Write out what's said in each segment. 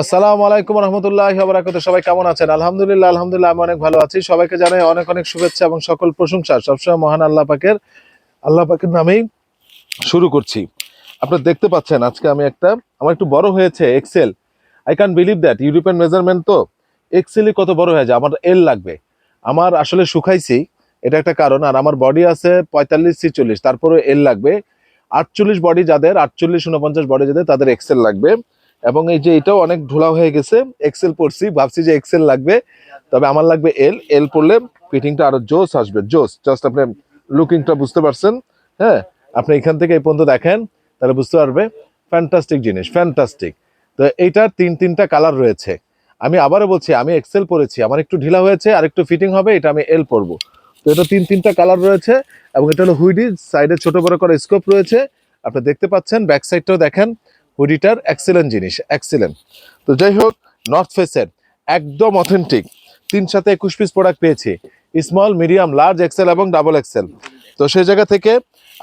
আসসালামু আলাইকুম রহমতুল্লাহ বারাকাত সবাই কেমন আছেন? আলহামদুলিল্লাহ আলহামদুলিল্লাহ, আমি অনেক ভালো আছি। সবাইকে জানাই অনেক অনেক শুভেচ্ছা এবং সকল প্রশংসা। সবসময় মহান আল্লাহ পাকের আল্লাহ পাকের নামেই শুরু করছি। আপনারা দেখতে পাচ্ছেন, আজকে আমি একটা, আমার একটু বড় হয়েছে XL I can believe that European measurement তো এক্সেলই কত বড় হয়ে যায়, আমার এল লাগবে। আমার আসলে শুকাইছি, এটা একটা কারণ। আর আমার বডি আছে পঁয়তাল্লিশ ছিচল্লিশ তারপরে এল লাগবে। আটচল্লিশ বডি যাদের, আটচল্লিশ উনপঞ্চাশ বডি যাদের, তাদের এক্সেল লাগবে। এবং এই যে এটাও অনেক ঢোলা হয়ে গেছে। এক্সেল পড়ছি, ভাবছি যে এক্সেল লাগবে, তবে আমার লাগবে এল এল পড়লে ফিটিংটা আরও জোস আসবে জোস জাস্ট আপনি লুকিংটা বুঝতে পারছেন হ্যাঁ? আপনি এখান থেকে এই পর্যন্ত দেখেন, তাহলে বুঝতে পারবে। ফ্যান্টাস্টিক জিনিস ফ্যান্টাস্টিক তো এইটার তিন, তিনটা কালার রয়েছে। আমি আবারও বলছি, আমি এক্সেল পরেছি আমার একটু ঢিলা হয়েছে, আর একটু ফিটিং হবে, এটা আমি এল পরবো তো এটা তিন, তিনটা কালার রয়েছে, এবং এটা হলো হুইডি সাইডে ছোট বড় করে স্কোপ রয়েছে। আপনি দেখতে পাচ্ছেন ব্যাক সাইডটাও দেখেন। হুডিটার এক্সেলেন্ট জিনিস এক্সেলেন্ট তো যাই হোক নর্থ ফেসের একদম অথেন্টিক তিন সাথে একুশ পিস প্রোডাক্ট পেয়েছি। স্মল মিডিয়াম লার্জ এক্সেল এবং ডাবল এক্সেল তো সেই জায়গা থেকে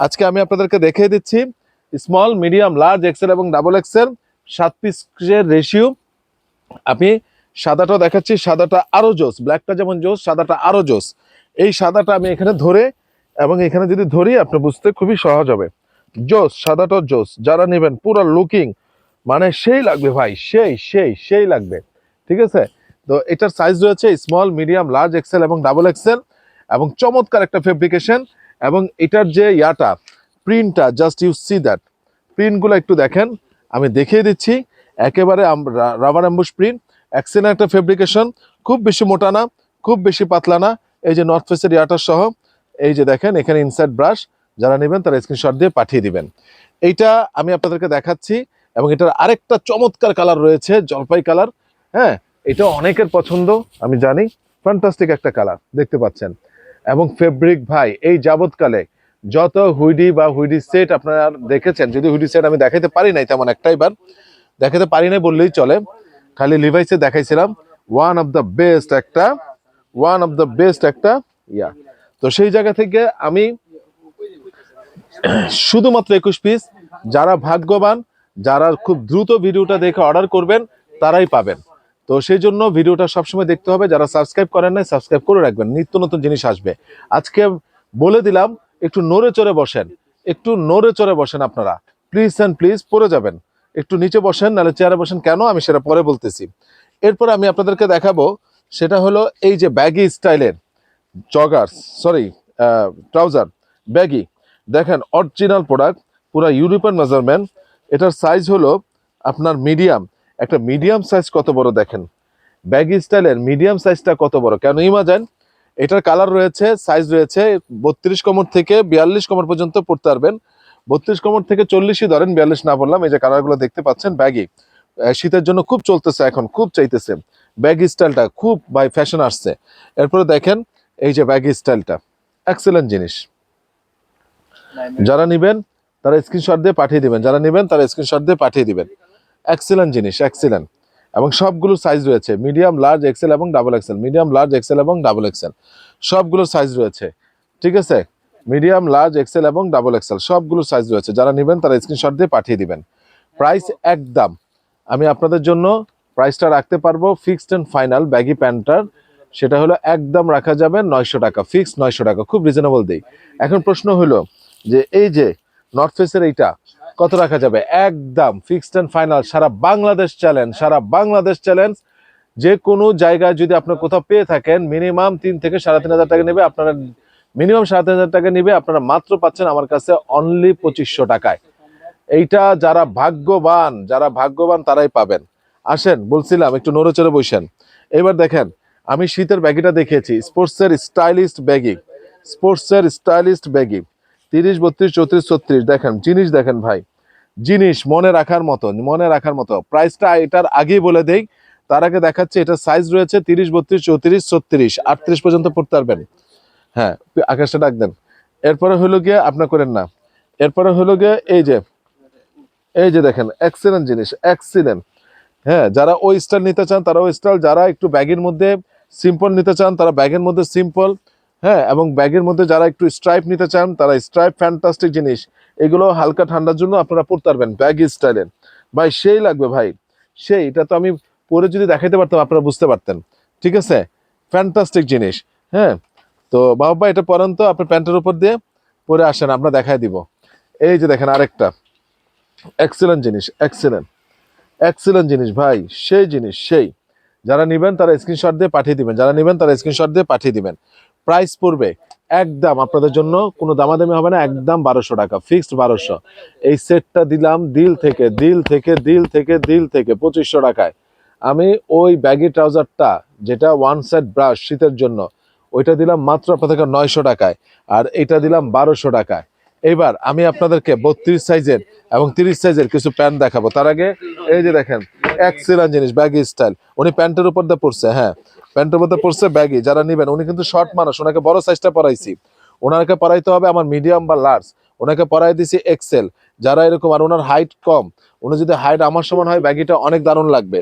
আজকে আমি আপনাদেরকে দেখিয়ে দিচ্ছি স্মল মিডিয়াম লার্জ এক্সেল এবং ডাবল এক্সেল সাত পিসের রেশিও আমি সাদাটা দেখাচ্ছি, সাদাটা আরও জোস ব্ল্যাকটা যেমন জোস, সাদাটা আরও জোস। এই সাদাটা আমি এখানে ধরে এবং এখানে যদি ধরি আপনি বুঝতে খুবই সহজ হবে। জোস সাদাটা জোস, যারা নেবেন পুরো লুকিং মানে সেই লাগবে ভাই, সেই সেই সেই লাগবে, ঠিক আছে? তো এটার সাইজ রয়েছে স্মল মিডিয়াম লার্জ এক্সেল এবং ডাবল এক্সেল এবং চমৎকার একটা ফেব্রিকেশন এবং এটার যে ইয়াটা প্রিন্টটা জাস্ট ইউ সি দ্যাট প্রিন্টগুলো একটু দেখেন, আমি দেখিয়ে দিচ্ছি, একেবারে রাবার অ্যাম্বুশ প্রিন্ট এক্সেলেন্ট একটা ফেব্রিকেশন খুব বেশি মোটা না, খুব বেশি পাতলা না, এই যে নর্থ ফেসের ইয়াটার সহ, এই যে দেখেন, এখানে ইনসাইড ব্রাশ যারা নেবেন তারা স্ক্রিনশট দিয়ে পাঠিয়ে দিবেন। এইটা আমি আপনাদেরকে দেখাচ্ছি এবং এটার আরেকটা চমৎকার কালার রয়েছে, জলপাই কালার হ্যাঁ এটা অনেকের পছন্দ, আমি জানি। ফ্যান্টাস্টিক একটা কালার দেখতে পাচ্ছেন। এবং ফেব্রিক ভাই, এই যাবৎকালে যত হুইডি বা হুইডি সেট আপনারা দেখেছেন, যদি হুইডি সেট আমি দেখাইতে পারি নাই তেমন একটাই বার দেখাতে পারি নাই বললেই চলে। খালি লিভাইসে দেখাইছিলাম ওয়ান অফ দ্য বেস্ট একটা ওয়ান অফ দ্য বেস্ট একটা ইয়া তো সেই জায়গা থেকে আমি শুধুমাত্র একুশ পিস যারা ভাগ্যবান, যারা খুব দ্রুত ভিডিওটা দেখে অর্ডার করবেন, তারাই পাবেন। তো সেই জন্য ভিডিওটা সবসময় দেখতে হবে। যারা সাবস্ক্রাইব করেন নাই সাবস্ক্রাইব করে রাখবেন। নিত্য নতুন জিনিস আসবে। আজকে বলে দিলাম, একটু নড়ে চড়ে বসেন। একটু নড়ে চড়ে বসেন আপনারা। প্লিজ অ্যান্ড প্লিজ পরে যাবেন। একটু নিচে বসেন, নাহলে চেয়ারে বসেন। কেন? আমি সেটা পরে বলতেছি। এরপর আমি আপনাদেরকে দেখাবো, সেটা হলো এই যে ব্যাগি স্টাইলের জগার্স সরি ট্রাউজার ব্যাগি দেখেন অরিজিনাল প্রোডাক্ট পুরো ইউরোপিয়ান মেজারমেন্ট এটার সাইজ হলো আপনার মিডিয়াম একটা মিডিয়াম সাইজ কত বড় দেখেন? ব্যাগি স্টাইলের মিডিয়াম সাইজটা কত বড়? কেন ইমাজান এটার কালার রয়েছে সাইজ রয়েছে বত্রিশ কোমর থেকে বিয়াল্লিশ কোমর পর্যন্ত পড়তে পারবেন। বত্রিশ কোমর থেকে চল্লিশই ধরেন, বিয়াল্লিশ না বললাম এই যে কালারগুলো দেখতে পাচ্ছেন ব্যাগি শীতের জন্য খুব চলতেছে এখন, খুব চাইতেছে। ব্যাগি স্টাইলটা খুব বাই ফ্যাশন আসছে। এরপরে দেখেন, এই যে ব্যাগি স্টাইলটা এক্সেলেন্ট জিনিস। যারা নিবেন, তারা স্ক্রিনশট দিয়ে পাঠিয়ে দিবেন। যারা নেবেন, তারা স্ক্রিনশট দিয়ে পাঠিয়ে দিবেন। এক্সেলেন্ট জিনিস এক্সেলেন্ট এবং সবগুলো সাইজ রয়েছে মিডিয়াম লার্জ এক্সেল এবং double XL medium large XL এবং ডাবল এক্সেল সবগুলো সাইজ রয়েছে, ঠিক আছে? মিডিয়াম লার্জ এক্সেল এবং ডাবল এক্সেল সবগুলো সাইজ রয়েছে। যারা নেবেন, তারা স্ক্রিনশট দিয়ে পাঠিয়ে দিবেন। প্রাইস একদম। আমি আপনাদের জন্য প্রাইসটা রাখতে পারব ফিক্সড অ্যান্ড ফাইনাল ব্যাগি প্যান্টার সেটা হলো একদম রাখা যাবে নয়শো টাকা। ফিক্সড নয়শো টাকা। খুব রিজনেবল দিই। এখন প্রশ্ন হলো যে এই যে নর্থ ফেসের এইটা কত রাখা যাবে? একদম ফিক্সড অ্যান্ড ফাইনাল সারা বাংলাদেশ চ্যালেঞ্জ সারা বাংলাদেশ চ্যালেঞ্জ যে কোনো জায়গায় যদি আপনার কোথাও পেয়ে থাকেন মিনিমাম তিন থেকে সাড়ে তিন হাজার টাকা নেবে, আপনারা মিনিমাম সাড়ে তিন হাজার টাকা নিবে, আপনারা মাত্র পাচ্ছেন আমার কাছে অনলি পঁচিশশো টাকায়। এইটা যারা ভাগ্যবান যারা ভাগ্যবান তারাই পাবেন। আসেন, বলছিলাম, একটু নড়ে চড়ে বসেন। এবার দেখেন, আমি শীতের ব্যাগিটা দেখিয়েছি, স্পোর্টসের স্টাইলিস্ট ব্যাগি, স্পোর্টসের স্টাইলিস্ট ব্যাগি। তিরিশ, বত্রিশ, চৌত্রিশ, ছত্রিশ। দেখেন, জিনিস দেখেন ভাই। জিনিস মনে রাখার মতো, মনে রাখার মতো। প্রাইসটা এটার আগেই বলে দেই। তার আগে দেখাচ্ছে এটার সাইজ রয়েছে তিরিশ, বত্রিশ, চৌত্রিশ, ছত্রিশ। আটত্রিশ পর্যন্ত পড়তে পারবেন। হ্যাঁ আকাশটা ডাক দেন। এরপরে হলো গিয়ে আপনার করেন না। এরপরে হলো গিয়ে, এই যে এই যে দেখেন এক্সিলেন্ট জিনিস এক্সিলেন্ট হ্যাঁ যারা ওই স্টাইল নিতে চান, তারা ওই স্টাইল যারা একটু ব্যাগের মধ্যে সিম্পল নিতে চান, তারা ব্যাগের মধ্যে সিম্পল হ্যাঁ এবং ব্যাগের মধ্যে যারা একটু স্ট্রাইপ নিতে চান, তারা স্ট্রাইপ ফ্যান্টাস্টিক জিনিস। এগুলো হালকা ঠান্ডার জন্য আপনারা পরতে পারবেন ব্যাগ স্টাইলের ভাই, সেই লাগবে ভাই। সেই, এটা তো আমি পরে যদি দেখাইতে পারতাম, আপনারা বুঝতে পারতেন। ঠিক আছে? ফ্যান্টাস্টিক জিনিস। হ্যাঁ তো বাবা এটা পরান তো, আপনার প্যান্টের উপর দিয়ে। পরে আসেন, আমরা দেখাই দিব। এই যে দেখেন, আরেকটা। এক্সেলেন্ট জিনিস এক্সেলেন্ট এক্সেলেন্ট জিনিস ভাই, সেই জিনিস, সেই। যারা নেবেন, তারা স্ক্রিনশট দিয়ে পাঠিয়ে দিবেন। যারা নেবেন, তারা স্ক্রিনশট দিয়ে পাঠিয়ে দিবেন। প্রাইস পড়বে একদম আপনাদের জন্য কোনো দামাদামি হবে না, একদম বারোশো টাকা, ফিক্সড বারোশো। এই সেটটা দিলাম দিল থেকে দিল থেকে দিল থেকে দিল থেকে, পঁচিশশো টাকায়। আমি ওই ব্যাগি ট্রাউজারটা যেটা ওয়ান সেট ব্রাশ শীতের জন্য, ওইটা দিলাম মাত্র আপনাদেরকে নয়শো টাকায়, আর এটা দিলাম বারোশো টাকায়। এবার আমি আপনাদেরকে বত্রিশ সাইজের এবং তিরিশ সাইজের কিছু প্যান্ট দেখাবো। তার আগে এই যে দেখেন এক্সিলেন্ট জিনিস ব্যাগি স্টাইল উনি প্যান্টের উপর দিয়ে পড়ছে হ্যাঁ। প্যান্টের মধ্যে পড়ছে ব্যাগি যারা নিবেন, উনি কিন্তু শর্ট মানুষ, ওনাকে বড় সাইজটা পরাইছি। ওনাকে পরাইতে হবে আমার মিডিয়াম বা লার্জ ওনাকে পরাই দিছি এক্সেল যারা এরকম, আর ওনার হাইট কম, উনি যদি হাইট আমার সমান হয় ব্যাগিটা অনেক দারুণ লাগবে।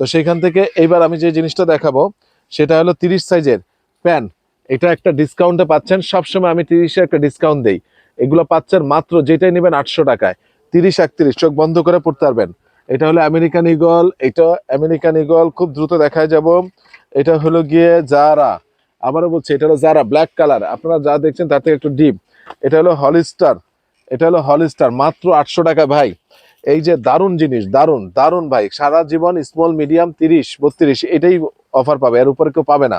তো সেইখান থেকে এইবার আমি যে জিনিসটা দেখাবো, সেটা হলো তিরিশ সাইজের প্যান এটা একটা ডিসকাউন্টে পাচ্ছেন। সবসময় আমি তিরিশে একটা ডিসকাউন্ট দেই। এগুলো পাচ্ছেন মাত্র যেটাই নেবেন আটশো টাকায়। তিরিশ, একত্রিশ, চোখ বন্ধ করে পড়তে পারবেন। এটা হলো আমেরিকান ইগল এটা আমেরিকান ইগল খুব দ্রুত দেখায় যাব। এটা হলো গিয়ে জারা। আবারও বলছি, এটা হলো জারা, ব্ল্যাক কালার। আপনারা যা দেখছেন তার থেকে একটু ডিপ। এটা হলো হলিস্টার, এটা হলো হলিস্টার, মাত্র আটশো টাকা ভাই। এই যে দারুণ জিনিস, দারুণ দারুণ ভাই। সারা জীবন স্মল মিডিয়াম তিরিশ, বত্রিশ, এটাই অফার পাবে। এর উপরে কেউ পাবে না।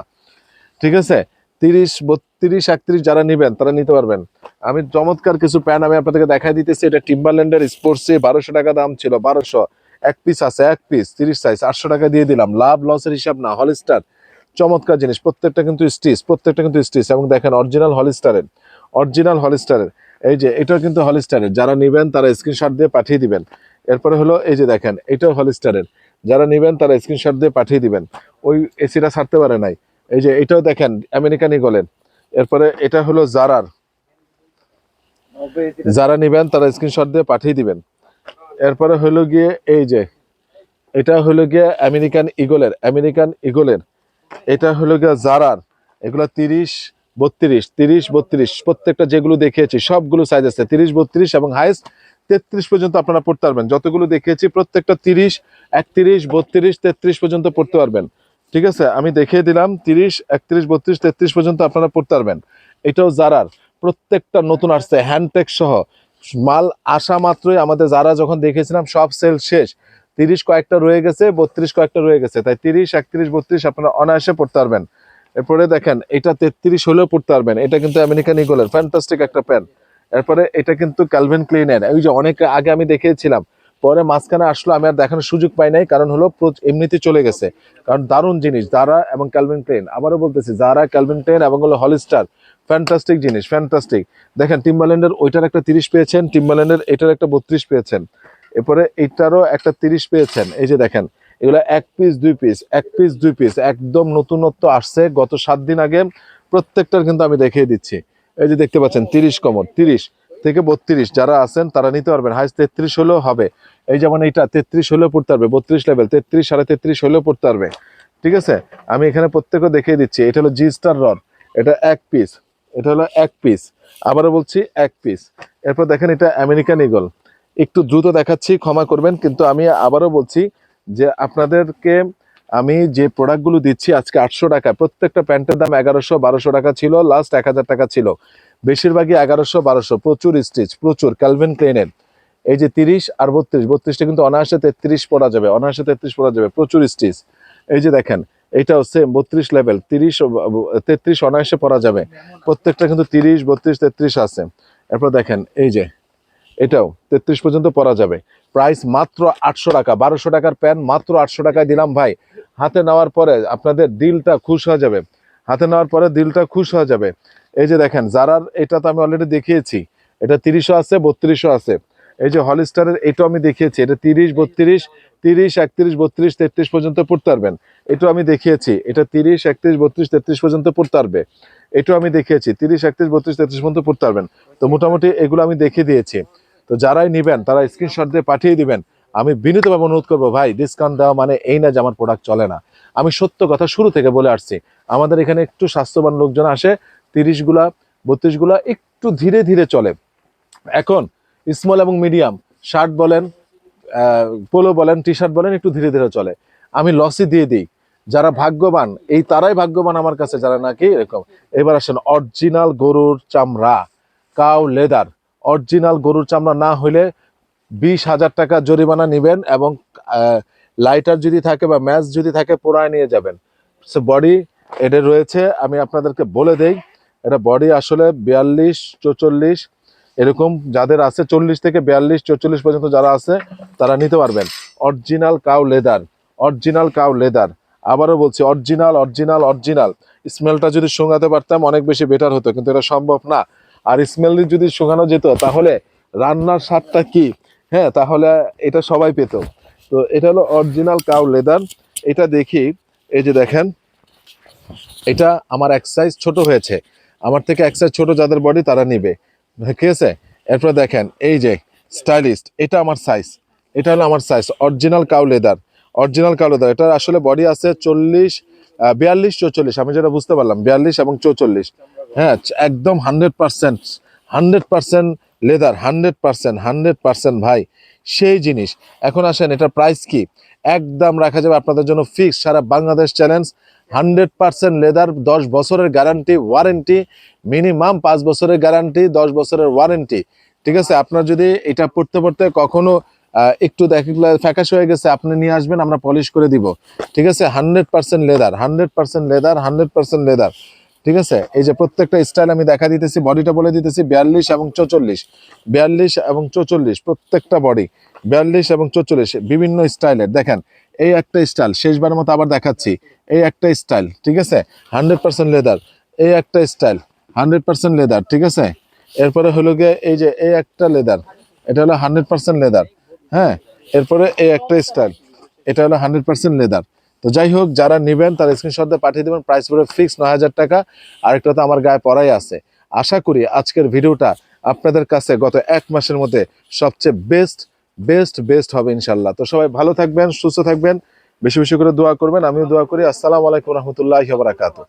ঠিক আছে? তিরিশ, বত্রিশ, একত্রিশ যারা নেবেন, তারা নিতে পারবেন। আমি চমৎকার কিছু প্যান্ট আমি আপনাদেরকে দেখাই দিতেছি। এটা টিম্বারল্যান্ডের স্পোর্টসে বারোশো টাকা দাম ছিল, বারোশো। এক পিস আছে, এক পিস তিরিশ সাইজ আটশো টাকা দিয়ে দিলাম। লাভ লসের হিসাব না হলিস্টার চমৎকার জিনিস, প্রত্যেকটা কিন্তু স্টিচ প্রত্যেকটা কিন্তু স্টিচ এবং দেখেন অরিজিনাল হলিস্টারের অরিজিনাল হলিস্টারের এই যে, এটাও কিন্তু হলিস্টারের যারা নেবেন, তারা স্ক্রিনশট দিয়ে পাঠিয়ে দিবেন। এরপরে হলো, এই যে দেখেন, এটাও হলিস্টারের যারা নেবেন, তারা স্ক্রিনশট দিয়ে পাঠিয়ে দিবেন। ওই এসিটা ছাড়তে পারে নাই। এই যে, এটাও দেখেন আমেরিকান ইগলের এরপরে এটা হলো জারার যারা নেবেন তারা স্ক্রিনশট দিয়ে পাঠিয়ে দিবেন। এরপরে হলো গিয়ে এই যে, এটা হলো গিয়ে আমেরিকান ইগলের আমেরিকান ইগলের এটা হলো গিয়ে জারার এগুলো তিরিশ বত্রিশ তিরিশ বত্রিশ, প্রত্যেকটা যেগুলো দেখিয়েছি, সবগুলো সাইজ আছে, তিরিশ বত্রিশ এবং হাইস্ট তেত্রিশ পর্যন্ত আপনারা পড়তে পারবেন। যতগুলো দেখিয়েছি, প্রত্যেকটা তিরিশ, একত্রিশ, বত্রিশ, তেত্রিশ পর্যন্ত পড়তে পারবেন। ঠিক আছে? আমি দেখিয়ে দিলাম, তিরিশ, একত্রিশ, বত্রিশ, তেত্রিশ পর্যন্ত আপনারা পড়তে পারবেন। এটাও জারার প্রত্যেকটা নতুন আসছে হ্যান্ডটেক সহ। মাল আসা মাত্রই আমাদের যারা যখন দেখেছিলাম, সব সেল শেষ। তিরিশ কয়েকটা রয়ে গেছে, বত্রিশ কয়েকটা রয়ে গেছে। তাই তিরিশ, একত্রিশ, বত্রিশ আপনারা অনায়াসে পড়তে পারবেন। এরপরে দেখেন, এটা তেত্রিশ হলেও পড়তে পারবেন। এটা কিন্তু আমেরিকান ইগোলের ফ্যান্টাস্টিক একটা প্যান্ট এরপরে এটা কিন্তু ক্যালভেন ক্লিনের এই যে অনেক আগে আমি দেখিয়েছিলাম পরে মাঝখানে আসলো, আমি আর দেখানোর সুযোগ পাই নাই, কারণ হলো এমনিতে চলে গেছে। কারণ দারুণ জিনিস, যারা এবং ক্যালভিন ক্লেন আবারও বলতেছি, যারা ক্যালভিন ক্লেন এবং হলো হলিস্টার ফ্যান্টাস্টিক জিনিস ফ্যান্টাস্টিক দেখেন টিম্বাল্যান্ডের ওইটার একটা তিরিশ পেয়েছেন টিম্বাল্যান্ডের এটার একটা বত্রিশ পেয়েছেন। এরপরে এইটারও একটা তিরিশ পেয়েছেন। এই যে দেখেন, এগুলো এক পিস দুই পিস এক পিস দুই পিস একদম নতুনত্ব আসছে। গত সাত দিন আগে প্রত্যেকটার কিন্তু আমি দেখিয়ে দিচ্ছি। এই যে দেখতে পাচ্ছেন, তিরিশ কমর তিরিশ। থেকে বত্রিশ। যারা আছেন তারা নিতে পারবেন। হাইস্ট তেত্রিশ হলেও হবে। এই যেমন এইটা, তেত্রিশ হলেও পড়তে পারবে। বত্রিশ লেভেল তেত্রিশ সাড়ে তেত্রিশ হলেও পড়তে পারবে। ঠিক আছে? আমি এখানে প্রত্যেকও দেখিয়ে দিচ্ছি। এটা হলো জি স্টার রড এটা এক পিস এটা হলো এক পিস আবারও বলছি, এক পিস এরপর দেখেন এটা আমেরিকান ইগল একটু দ্রুত দেখাচ্ছি, ক্ষমা করবেন, কিন্তু আমি আবারও বলছি যে আপনাদেরকে আমি যে প্রোডাক্টগুলো দিচ্ছি আজকে আটশো টাকা প্রত্যেকটা প্যান্টের দাম এগারোশো, বারোশো টাকা ছিল লাস্ট এক হাজার টাকা ছিল। বেশিরভাগই এগারোশো, বারোশো, প্রচুর স্টিচ প্রচুর ক্যালভিন ক্লেনের এই যে তিরিশ আর বত্রিশ, বত্রিশটা কিন্তু অনায়াসে তেত্রিশ পড়া যাবে, অনায়াসে তেত্রিশ পড়া যাবে, প্রচুর স্টিচ এই যে দেখেন, এটাও সেম বত্রিশ লেভেল তিরিশ তেত্রিশ অনায়াসে পড়া যাবে। প্রত্যেকটা কিন্তু তিরিশ, বত্রিশ, তেত্রিশ আছে। এরপর দেখেন, এই যে, এটাও তেত্রিশ পর্যন্ত পরা যাবে। প্রাইস মাত্র আটশো টাকা, বারোশো টাকার প্যান মাত্র আটশো টাকায় দিলাম ভাই। হাতে নেওয়ার পরে আপনাদের দিলটা খুশ হয়ে যাবে। হাতে নেওয়ার পরে দিলটা খুশ হয়ে যাবে। এই যে দেখেন, যারার এটা তো আমি অলরেডি দেখিয়েছি, এটা তিরিশও আছে, বত্রিশও আছে। এই যে হলিস্টারের এটাও আমি দেখিয়েছি, এটা তিরিশ, বত্রিশ, তিরিশ, একত্রিশ, বত্রিশ, তেত্রিশ পর্যন্ত পড়তে পারবেন। এটাও আমি দেখিয়েছি, এটা তিরিশ, একত্রিশ, বত্রিশ, তেত্রিশ পর্যন্ত পড়তে পারবে। এটাও আমি দেখিয়েছি, তিরিশ, একত্রিশ, বত্রিশ, তেত্রিশ পর্যন্ত পড়তে পারবেন। তো মোটামুটি এগুলো আমি দেখিয়ে দিয়েছি। তো যারাই নেবেন, তারা স্ক্রিনশট দিয়ে পাঠিয়ে দিবেন। আমি বিনীতভাবে অনুরোধ করব, ভাই ডিসকাউন্ট দেওয়া মানে এই না যে আমার প্রোডাক্ট চলে না। আমি সত্য কথা শুরু থেকে বলে আসছি। আমাদের এখানে একটু স্বাস্থ্যবান লোকজন আসে তিরিশগুলা, বত্রিশগুলা একটু ধীরে ধীরে চলে। এখন স্মল এবং মিডিয়াম শার্ট বলেন পোলো বলেন টি শার্ট বলেন, একটু ধীরে ধীরে চলে। আমি লসই দিয়ে দিই। যারা ভাগ্যবান, এই তারাই ভাগ্যবান আমার কাছে, যারা নাকি এরকম। এবার আসেন অরিজিনাল গরুর চামড়া কাউ লেদার অরিজিনাল গরুর চামড়া না হলে বিশ হাজার টাকা জরিমানা নেবেন এবং লাইটার যদি থাকে বা ম্যাচ যদি থাকে, পোড়ায় নিয়ে যাবেন। সো বডি এটা রয়েছে, আমি আপনাদেরকে বলে দেই। এটা বডি আসলে বিয়াল্লিশ, চৌচল্লিশ, এরকম যাদের আছে চল্লিশ থেকে বিয়াল্লিশ, চৌচল্লিশ পর্যন্ত যারা আছে, তারা নিতে পারবেন। Original cow leather original cow leather আবারও বলছি অরিজিনাল অরিজিনাল অরিজিনাল স্মেলটা যদি শুঙাতে পারতাম অনেক বেশি বেটার হতো, কিন্তু এটা সম্ভব না। আর স্মেল যদি শুঙানো যেত, তাহলে রান্নার স্বাদটা কি? হ্যাঁ তাহলে এটা সবাই পেত। তো এটা হলো অরিজিনাল কাউ লেদার এটা দেখি, এই যে দেখেন, এটা আমার এক সাইজ ছোট হয়েছে। আমার থেকে এক সাইজ ছোট যাদের বডি তারা নিবে। ঠিক আছে? এরপর দেখেন, এই যে স্টাইলিস্ট এটা আমার সাইজ এটা হলো আমার size original cow leather original cow leather এটা আসলে বডি আছে চল্লিশ বিয়াল্লিশ, চৌচল্লিশ। আমি যেটা বুঝতে পারলাম, বিয়াল্লিশ এবং চৌচল্লিশ। হ্যাঁ একদম hundred percent hundred percent leather hundred percent hundred percent ভাই, সেই জিনিস। এখন আসেন, এটার প্রাইস কি? একদম রাখা যাবে আপনাদের জন্য ফিক্স সারা Bangladesh challenge hundred percent leather, দশ বছরের গ্যারান্টি ওয়ারেন্টি মিনিমাম পাঁচ বছরের গ্যারান্টি দশ বছরের ওয়ারেন্টি ঠিক আছে, আপনার যদি এটা পড়তে পড়তে কখনো একটু দেখলে ফ্যাকাশ হয়ে গেছে, আপনি নিয়ে আসবেন, আমরা পলিশ করে দিব। ঠিক আছে, hundred percent leather, hundred percent leather, hundred percent leather. ঠিক আছে, এই যে প্রত্যেকটা স্টাইল আমি দেখা দিতেছি বডিটা বলে দিতেছি, বিয়াল্লিশ এবং চৌচল্লিশ। বিয়াল্লিশ এবং চৌচল্লিশ, প্রত্যেকটা বডি বিয়াল্লিশ এবং চৌচল্লিশ, বিভিন্ন স্টাইলের দেখেন এই একটা স্টাইল শেষবার মতো আবার দেখাচ্ছি, এই একটা স্টাইল, ঠিক আছে? হান্ড্রেড পার্সেন্ট লেদার, এই একটা স্টাইল, হান্ড্রেড পার্সেন্ট লেদার, ঠিক আছে? এরপরে হলো গিয়ে এই যে এই একটা লেদার, এটা হলো হান্ড্রেড পার্সেন্ট লেদার হ্যাঁ? এরপরে এই একটা স্টাইল, এটা হলো হান্ড্রেড পার্সেন্ট লেদার। তো যাই হোক, যারা নেবেন, তার স্ক্রিনশট দিয়ে পাঠিয়ে দেবেন প্রাইস পড়ে ফিক্স নয় হাজার টাকা, আরেকটা তো আমার গায়ে পড়াই আছে। আশা করি আজকের ভিডিওটা আপনাদের কাছে গত এক মাসের মধ্যে সবচেয়ে বেস্ট বেস্ট বেস্ট হবে ইনশাল্লাহ তো সবাই ভালো থাকবেন, সুস্থ থাকবেন, বেশি বেশি করে দোয়া করবেন। আমিও দোয়া করি। আসসালামু আলাইকুম রহমতুল্লাহ বারাকাতু